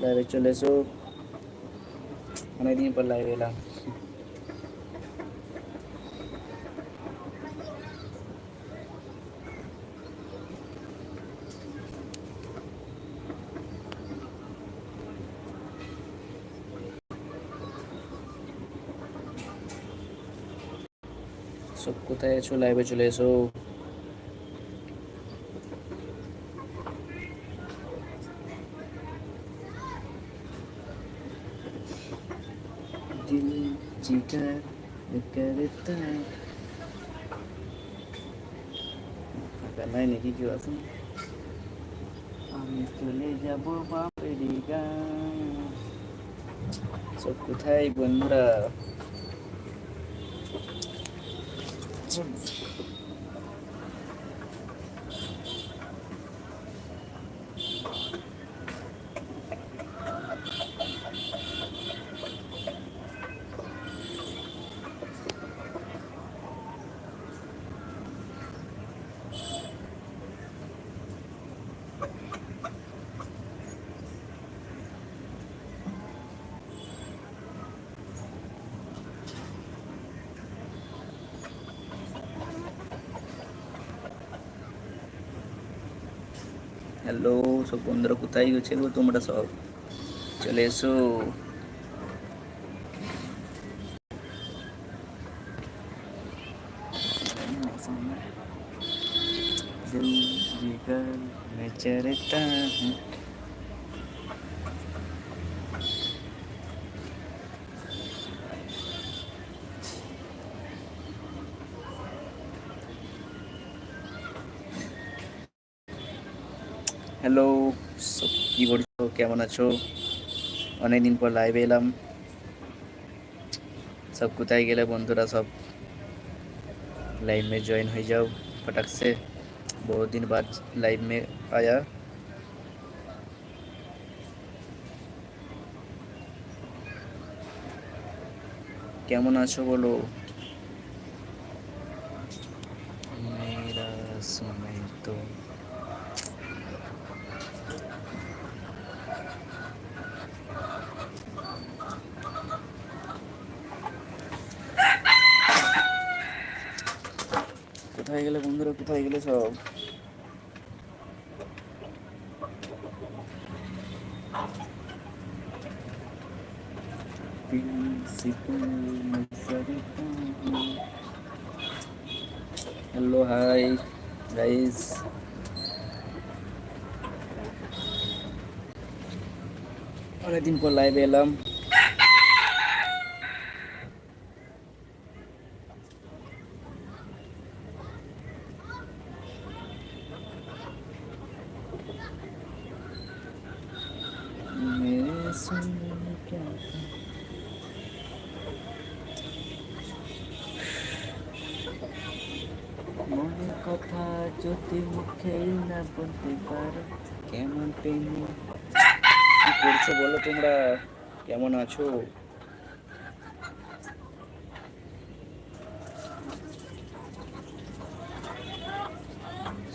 লাইভে চলে এসো অনেকদিন পর লাইভে এলাম সব কোথায় আছো লাইভে চলে গানাই নাকি কেউ আছে? আমি চলে যাব বাপের সব কোথায় বন্ধুরা? হ্যালো সব বন্ধুরা কোথায় গেছে গো তোমরা সব চলে এসো কেমন আছো অনেকদিন পর লাইভে এলাম সব কোথায় গেলে বন্ধুরা সব लाइव में ज्वाइन हो जाओ फटक से बहुत दिन बाद लाइव में आया কেমন আছো বলো হ্যালো হাই গাইস অনেকদিন পর লাইভে এলাম। মনের কথা যদি মুখেই না বলতে পারো, কেমন প্রেমী? কি করছ বলো তোমরা? কেমন আছো?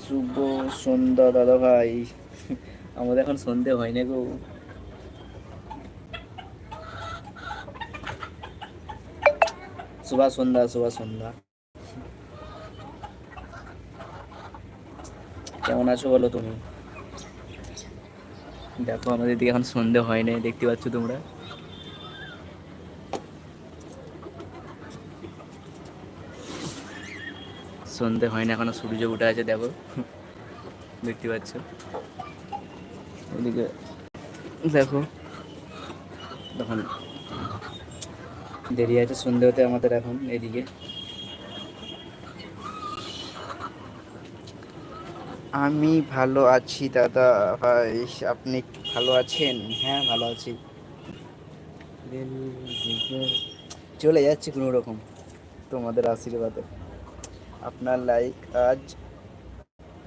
শুভ সন্ধ্যা দাদা ভাই আমাদের এখন সন্ধে হয়নি গো। শুভ সন্ধ্যা শুভ সন্ধ্যা। কেমন আছো বলো তুমি? দেখো, আমাদের দিকে এখন সন্ধে হয়নি দেখতে পাচ্ছ তোমরা? সন্ধে হয় না, এখনও সূর্য উঠে আছে, দেখো। দেখতে পাচ্ছ? এদিকে, দেখো। তখন দেরি আছে সন্ধে হতে আমাদের এখন, এদিকে। আমি ভালো আছি, দাদা ভাই। আপনি ভালো আছেন? হ্যাঁ ভালো আছি। চলে যাচ্ছে কোনো রকম তোমাদের আশীর্বাদে। আপনার লাইক আজ,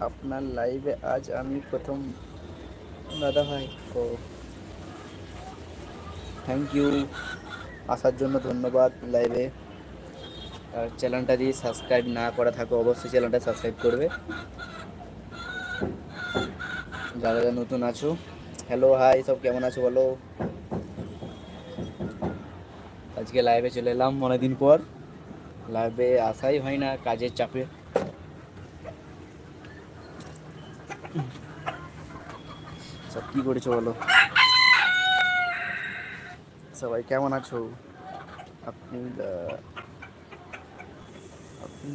আপনার লাইভে আজ আমি প্রথম। দাদা ভাই, ও। থ্যাংক ইউ আসার জন্য ধন্যবাদ লাইভে আর চ্যানেলটা যদি সাবস্ক্রাইব না করা থাকো, অবশ্যই চ্যানেলটা সাবস্ক্রাইব করবে। যারা যারা নতুন আছো হ্যালো হাই সব কেমন আছো বলো? আজকে লাইভে চলে এলাম অনেকদিন পর। লাইভে আসাই হয় না কাজের চাপে। সব কি করেছ বলো? সবাই কেমন আছো? আপনি আপনি?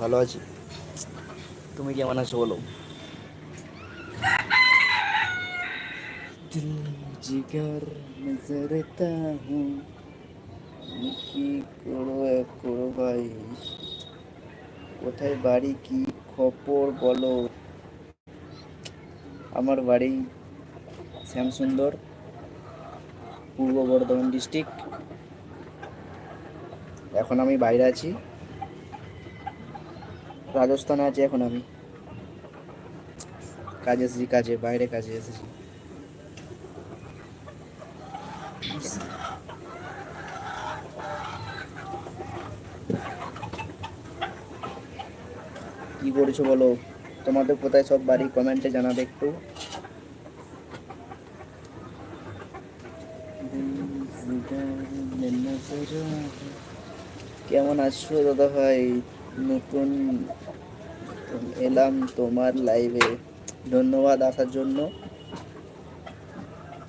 ভালো আছি। তুমি কেমন আছো বলো? দিল জিগার নজরতা হুঁ আমি কি করব করো ভাই? কোথায় বাড়ি, কি খবর বলো? আমার বাড়ি শ্যামসুন্দর, পূর্ব বর্ধমান ডিস্ট্রিক্ট। এখন আমি বাইরে আছি। রাজস্থানে আছি এখন আমি। কাজে এসেছি, কাজে, বাইরে কাজে এসেছি। কি করেছ বলো? তোমাদের কোথায় সব বাড়ি কমেন্টে জানাবে একটু। কেমন আছো দাদা ভাই? নতুন এলাম তোমার লাইভে ধন্যবাদ আসার জন্য।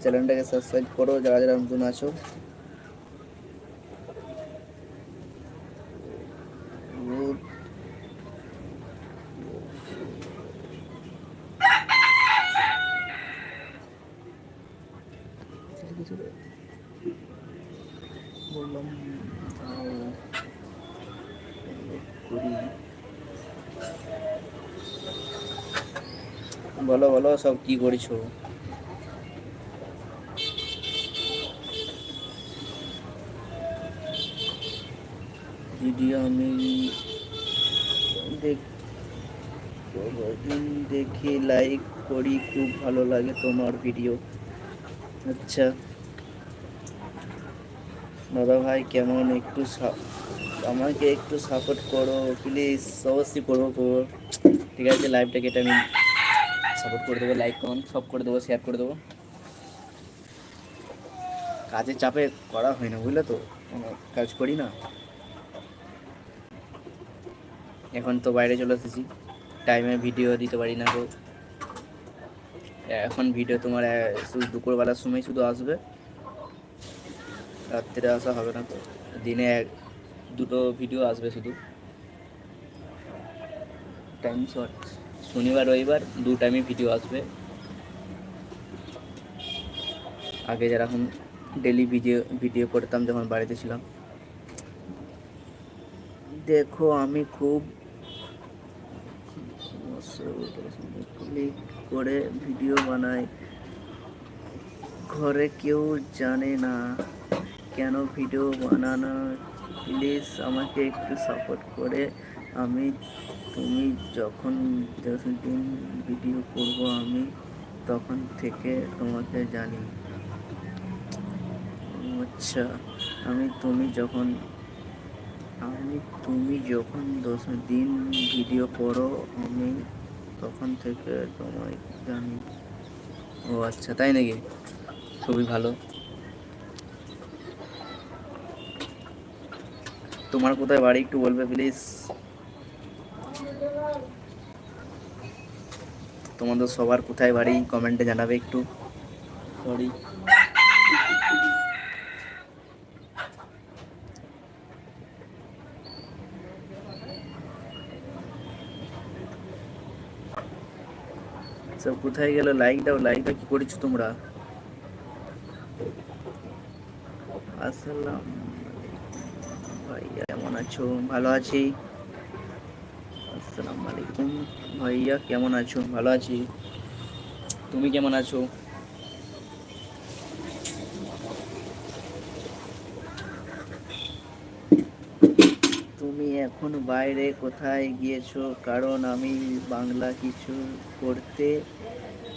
চ্যানেলটাকে সাবস্ক্রাইব করো, যারা যারা নতুন আছো। বললাম তাও করি বলো বলো, সব কি করেছ? ভিডিও আমি দেখ লাইক করি, খুব ভালো লাগে তোমার ভিডিও আচ্ছা। দাদা ভাই, কেমন? একটু আমাকে একটু সাপোর্ট করো প্লিজ অবশ্যই করব করব। ঠিক আছে লাইভটাকে এটা আমি সাপোর্ট করে দেবো লাইক কমেন্ট সব করে দেবো শেয়ার করে দেবো। কাজের চাপে করা হয় না, বুঝলে তো? কোনো কাজ করি না। এখন তো বাইরে চলে এসেছি। টাইমে ভিডিও দিতে পারি না তো এখন ভিডিও তোমার শুধু দুপুরবেলার সময় শুধু আসবে। রাত্রে আসা হবে না তো। দিনে এক, দুটো ভিডিও আসবে শুধু। টাইম শর্ট শনিবার, রবিবার দু টাইমে ভিডিও আসবে। আগে যেরকম ডেলি ভিডিও ভিডিও করতাম যখন বাড়িতে ছিলাম। দেখো আমি খুব করে ভিডিও বানাই। ঘরে কেউ জানে না কেন ভিডিও বানানো। প্লিজ আমাকে একটু সাপোর্ট করে। আমি, তুমি যখন দিন ভিডিও করব আমি, তখন থেকে তোমাকে জানি। আচ্ছা আমি, তুমি যখন, আমি, তুমি যখন দশ দিন ভিডিও করো আমি, তখন থেকে তোমায় জানি। ও আচ্ছা তাই নাকি? খুবই ভালো। তোমার কোথায় বাড়ি একটু বলবে প্লিজ তোমাদের সবার কোথায় বাড়ি? কমেন্টে জানাবে একটু। সরি সব কোথায় গেল লাইক দাও? লাইকটা কি করেছ তোমরা? আসসালাম ভাইয়া, কেমন আছো? ভালো আছি? আলাইকুম ভাইয়া, কেমন আছো? ভালো আছি। তুমি কেমন আছো? তুমি এখন বাইরে কোথায় গিয়েছো? কারণ আমি বাংলা কিছু পড়তে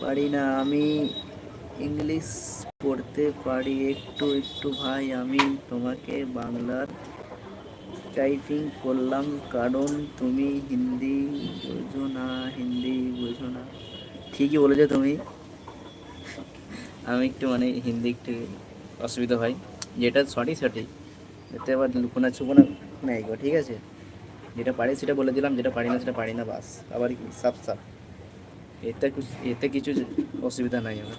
পারি না। আমি ইংলিশ পড়তে পারি। একটু একটু ভাই, আমি তোমাকে বাংলার টাইপিং করলাম, কারণ তুমি হিন্দি বোঝো না, হিন্দি বোঝো না। ঠিকই বলেছ তুমি। আমি একটু মানে হিন্দি একটু অসুবিধা হয়। যেটা সঠিক সঠিক। এতে আবার লুকোনা ছুপোনা নেই গো, ঠিক আছে? যেটা পারি সেটা বলে দিলাম, যেটা পারি না সেটা পারি না, বাস। আবার কি? সাফ সাফ। এতে কিছু এতে কিছু অসুবিধা নাই আমার।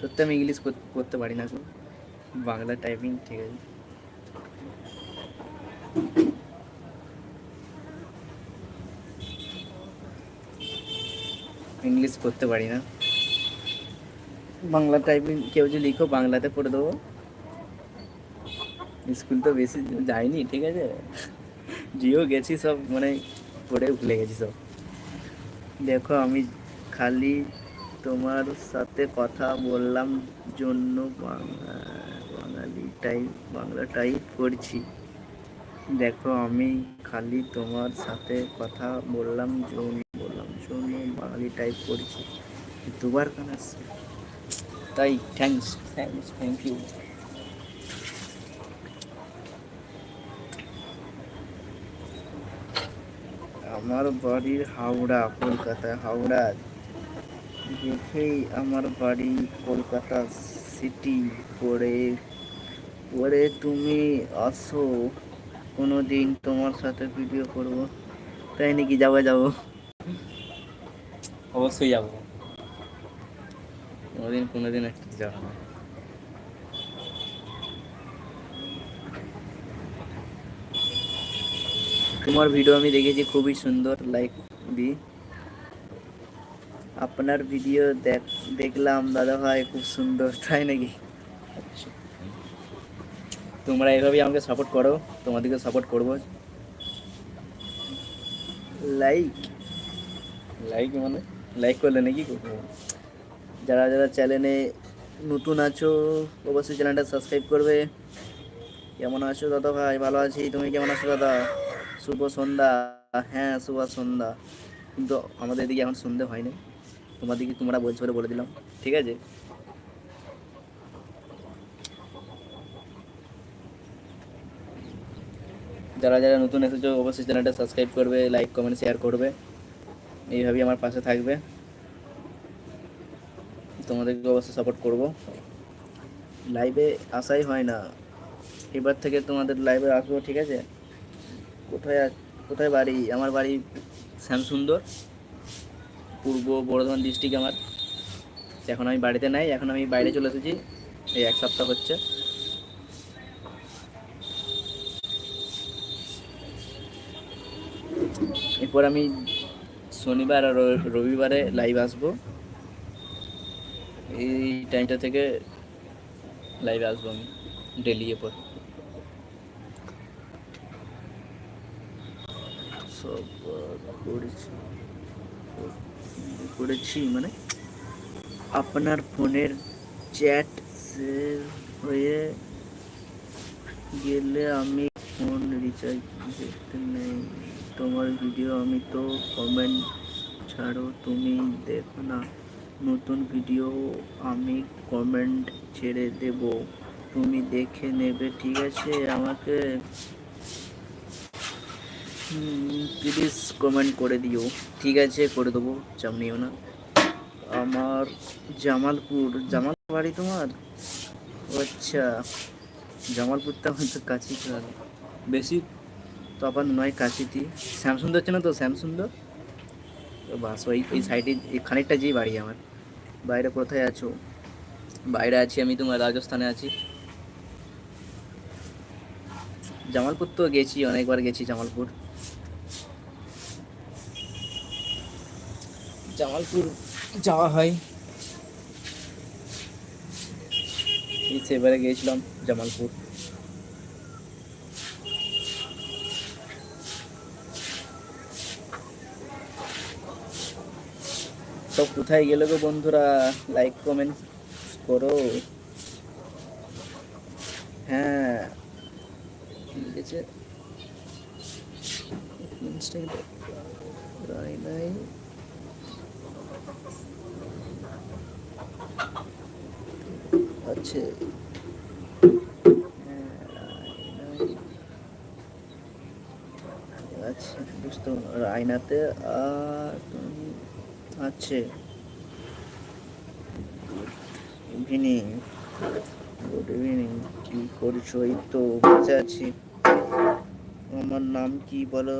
সত্যি আমি ইংলিশ করতে পারি না বাংলা টাইপিং ঠিক আছে। ইংলিশ করতে পারি না। বাংলা টাইপিং কেউ যদি লিখো, বাংলাতে পড়ে দেবো। স্কুল তো বেশি যায়নি, ঠিক আছে? জিও গেছি সব মানে পড়ে ভুলে গেছি সব। দেখো, আমি খালি তোমার সাথে কথা বললাম জন্য বাংলা- বাঙালি টাইপ বাংলা টাইপ করছি। দেখো, আমি খালি তোমার সাথে কথা বললাম জন্য বললাম। জন্য বাঙালি টাইপ করছি দুবার কেন আসছে। তাই থ্যাংকস থ্যাংকস থ্যাংক ইউ আমার বাড়ির হাওড়া, কলকাতা, হাওড়া দেখেই আমার বাড়ি কলকাতা সিটি পড়ে পরে তুমি আসো। কোনো দিন তোমার সাথে ভিডিও করব। তাই নাকি যাব যাব? অবশ্যই যাব। কোনোদিন কোনোদিন একটা যাওয়া তোমার ভিডিও আমি দেখেছি খুবই সুন্দর লাইক দি। আপনার ভিডিও দেখ দেখলাম দাদা ভাই খুব সুন্দর তাই নাকি? তোমরা এইভাবেই আমাকে সাপোর্ট করো তোমাদেরকে সাপোর্ট করব। লাইক লাইক মানে? লাইক করলে নাকি? যারা যারা চ্যানেলে নতুন আছো অবশ্যই চ্যানেলটা সাবস্ক্রাইব করবে। কেমন আছো দাদা ভাই? ভালো আছি। তুমি কেমন আছো দাদা? শুভ সন্ধ্যা। হ্যাঁ শুভ সন্ধ্যা। কিন্তু আমাদের এদিকে এখন সন্ধে হয়নি। তোমাদেরকে তোমরা বলছো বলে বলে দিলাম। ঠিক আছে? যারা যারা নতুন এসেছ, অবশ্যই চ্যানেলটা সাবস্ক্রাইব করবে লাইক কমেন্ট শেয়ার করবে। এইভাবেই আমার পাশে থাকবে। তোমাদেরকে অবশ্যই সাপোর্ট করব। লাইভে আসাই হয় না। এবার থেকে তোমাদের লাইভে আসব, ঠিক আছে? কোথায় কোথায় বাড়ি? আমার বাড়ি শ্যামসুন্দর, পূর্ব বর্ধমান ডিস্ট্রিক্ট আমার। এখন আমি বাড়িতে নাই, এখন আমি বাইরে চলে এসেছি, এই এক সপ্তাহ হচ্ছে। এরপর আমি শনিবার আর রবিবারে লাইভ আসব। এই টাইমটা থেকে লাইভে আসব আমি ডেলি এরপর। করেছি। করেছি মানে আপনার ফোনের চ্যাট হয়ে গেলে আমি ফোন রিচার্জ দেখতে নেই। তোমার ভিডিও আমি তো কমেন্ট ছাড়ো, তুমি দেখো না। নতুন ভিডিও আমি কমেন্ট ছেড়ে দেব। তুমি দেখে নেবে, ঠিক আছে? আমাকে প্লিজ কমেন্ট করে দিও। ঠিক আছে, করে দেবো, চাপ নিও না। আমার জামালপুর জামাল বাড়ি তোমার? আচ্ছা জামালপুরটা আমার তো কাছেই তো তফাৎ নয় কাছেতেই শ্যামসুন্দর চেনো তো? শ্যামসুন্দর তো? বাস, ওই এই সাইডে খানিকটা যেই বাড়ি আমার। বাইরে কোথায় আছো? বাইরে আছি আমি তোমার রাজস্থানে আছি। জামালপুর তো গেছি, অনেকবার গেছি জামালপুর। জামালপুর যাওয়া হয়। সেবারে গিয়েছিলাম জামালপুর। তো কোথায় গেলে গো বন্ধুরা? লাইক কমেন্ট করো। হ্যাঁ। ঠিক আছে আচ্ছা।, হ্যাঁ, আচ্ছা। বুঝতে রায়নাতে আর তুমি আছে। ইভিনিং গুড ইভিনিং কি করছ? এই তো বসে আছি। আমার নাম কি বলো?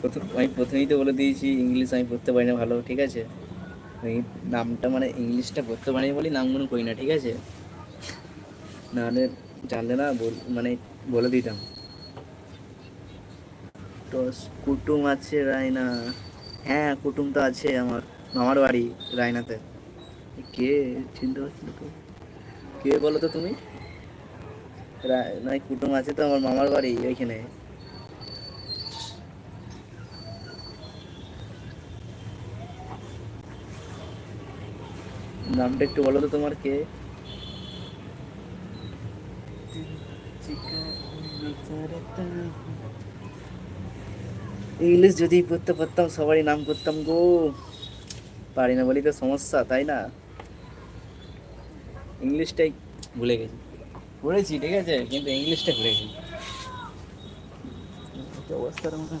প্রথম, আমি প্রথমেই তো বলে দিয়েছি, ইংলিশ আমি পড়তে পারি না, ভালো, ঠিক আছে? এই নামটা মানে ইংলিশটা পড়তে পারি বলি নামগুলো করি না, ঠিক আছে? নাহলে জানলে না মানে বলে দিতাম। তো কুটুম আছে রায়না হ্যাঁ কুটুম তো আছে আমার, মামার বাড়ি রায়নাতে কে? চিনতে পারছি তো। কে বলো তো তুমি? রা- নাই, কুটুম আছে তো আমার মামার বাড়ি ওইখানে। নামটা একটু বলো তো তোমার কে? ইংলিশ যদি পড়তে পারতাম, সবারই নাম করতাম গো। পারি না বলি তো সমস্যা, তাই না? ইংলিশটাই ভুলে গেছি। পড়েছি, ঠিক আছে, কিন্তু ইংলিশটা ভুলে গেছি। অবস্থার মধ্যে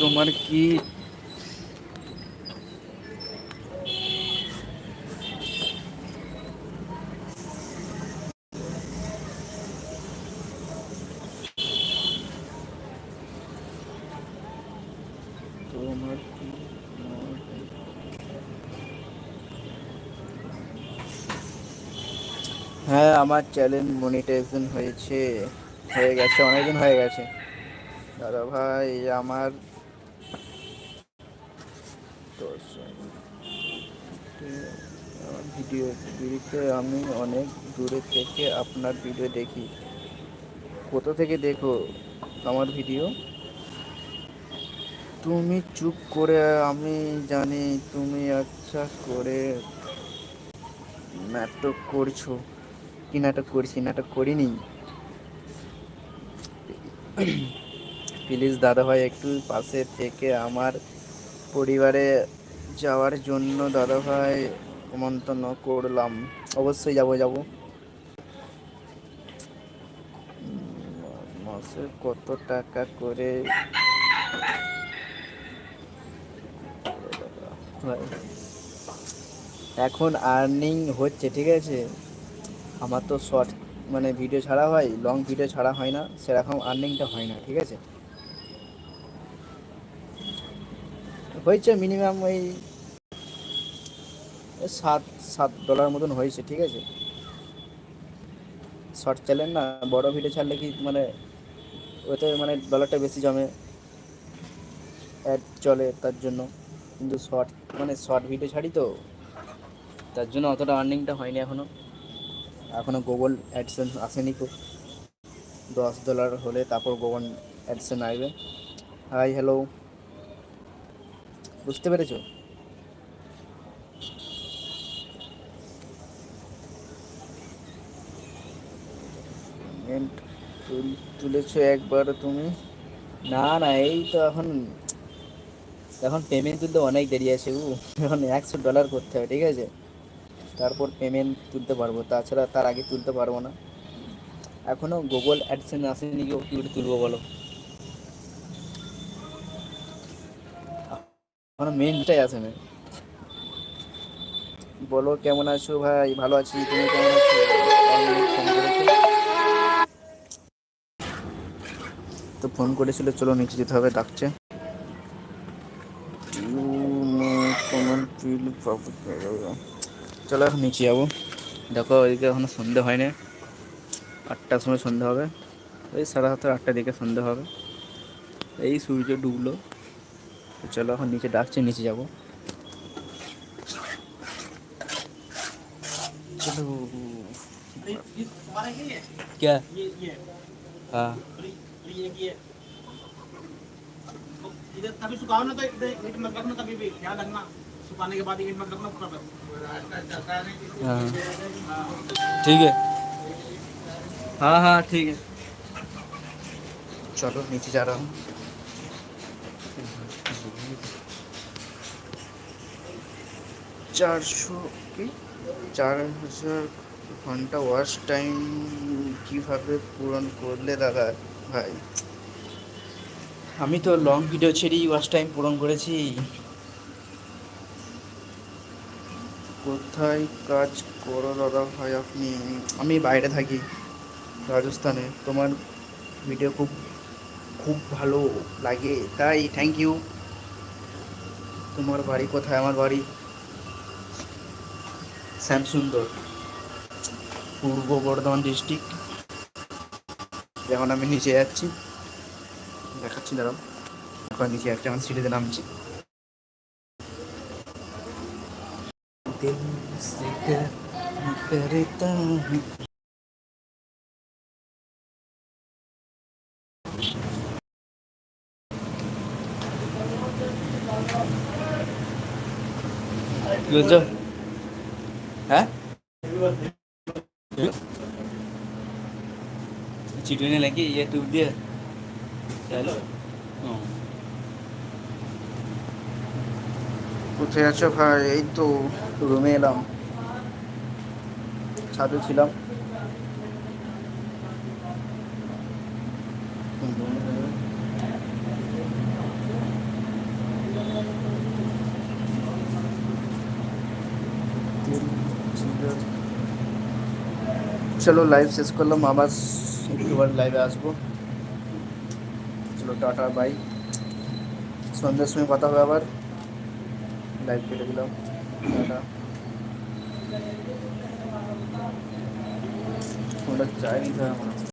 তোমার কি তোমার কি হ্যাঁ আমার চ্যানেল মনিটাইজেশন হয়েছে, হয়ে গেছে, অনেকদিন হয়ে গেছে। দাদা ভাই, আমার ভিডিও ভিডিওতে আমি অনেক দূরে থেকে আপনার ভিডিও দেখি। কোথা থেকে দেখো আমার ভিডিও তুমি চুপ করে, আমি জানি তুমি আচ্ছা করে নাটক করছ। কি নাটক করছি নাটক করিনি। প্লিজ দাদা ভাই, একটু পাশে থেকে আমার পরিবারে যাওয়ার জন্য দাদা ভাই আমন্ত্রণ করলাম। অবশ্যই যাব যাব। মাসে কত টাকা করে? এখন আর্নিং হচ্ছে, ঠিক আছে? আমার তো শর্ট মানে ভিডিও ছাড়া হয় লং ভিডিও ছাড়া হয় না, সেরকম আর্নিংটা হয় না, ঠিক আছে? হয়েছে মিনিমাম ওই সাত সাত ডলার মতন হয়েছে, ঠিক আছে? শর্ট চ্যানেল না, বড় ভিডিও ছাড়লে কি মানে ওতে মানে ডলারটা বেশি জমে অ্যাড চলে তার জন্য। কিন্তু শর্ট মানে শর্ট ভিডিও ছাড়ি তো, তার জন্য অতটা আর্নিংটা হয়নি এখনও। এখনও গুগল অ্যাডসেন্স আসেনি তো দশ ডলার হলে তারপর গুগল অ্যাডসেন্স আসবে। হাই হ্যালো বুঝতে পেরেছ? তুলেছো একবার তুমি? না না, এই তো এখন এখন পেমেন্ট তুলতে অনেক দেরি আছে এখন একশো ডলার করতে হবে, ঠিক আছে? তারপর পেমেন্ট তুলতে পারব। তাছাড়া তার আগে তুলতে পারব না। এখনও গুগল অ্যাডসেন্স আসেনি কেউ কী তুলবো বলো? এখনও মেনটাই আসে না। বলো, কেমন আছো ভাই? ভালো আছি? তুমি কেমন আছো? তো ফোন করেছিল, চলো নিচে যেতে হবে, ডাকছে। চলো এখন নিচে যাবো দেখো ওইদিকে এখনো সন্ধে হয়নি আটটার সময় সন্ধে হবে ওই সাড়ে সাতটা আটটার দিকে সন্ধে হবে এই সূর্য ডুবলো তো চলো এখন নিচে ডাকছে নিচে যাবো চলো क्या हाँ इधर तभी सुखाओ ना तो इधर ईट मत रखना कभी भी ध्यान रखना सुखाने के बाद ईट मत रखना पूरा बस। हाँ ठीक है हाँ हाँ ठीक है चलो नीचे जा रहा हूँ चार सौ की चार हजार ঘন্টা ওয়াশ টাইম কিভাবে পূরণ করলে দাদা ভাই আমি তো লং ভিডিও ছেড়েই ওয়াচ টাইম পূরণ করেছি কোথায় কাজ করো দাদা? ভাই, আপনি, আমি বাইরে থাকি রাজস্থানে। তোমার ভিডিও খুব খুব ভালো লাগে, তাই থ্যাংক ইউ তোমার বাড়ি কোথায়? আমার বাড়ি শ্যামসুন্দর, পূর্ব বর্ধমান ডিস্ট্রিক্ট এখন আমি নিচে যাচ্ছি। দেখাচ্ছি, দাঁড়াও। এখন নিচে একটা আমার সিটিতে নামছি। Natin sikat na karita Lucu Hah? Judulnya lagi yaitu dia Lalu oh. কোথায় আছো ভাই এই তো রুমে এলাম। ছাদে ছিলাম। চলো লাইভ শেষ করলাম। আবার একটুবার লাইভে আসব। চলো, টাটা বাই সন্ধ্যের সময় কথা হবে আবার। লাইভ কেটে দিলাম। টাটা चाय नहीं था আমার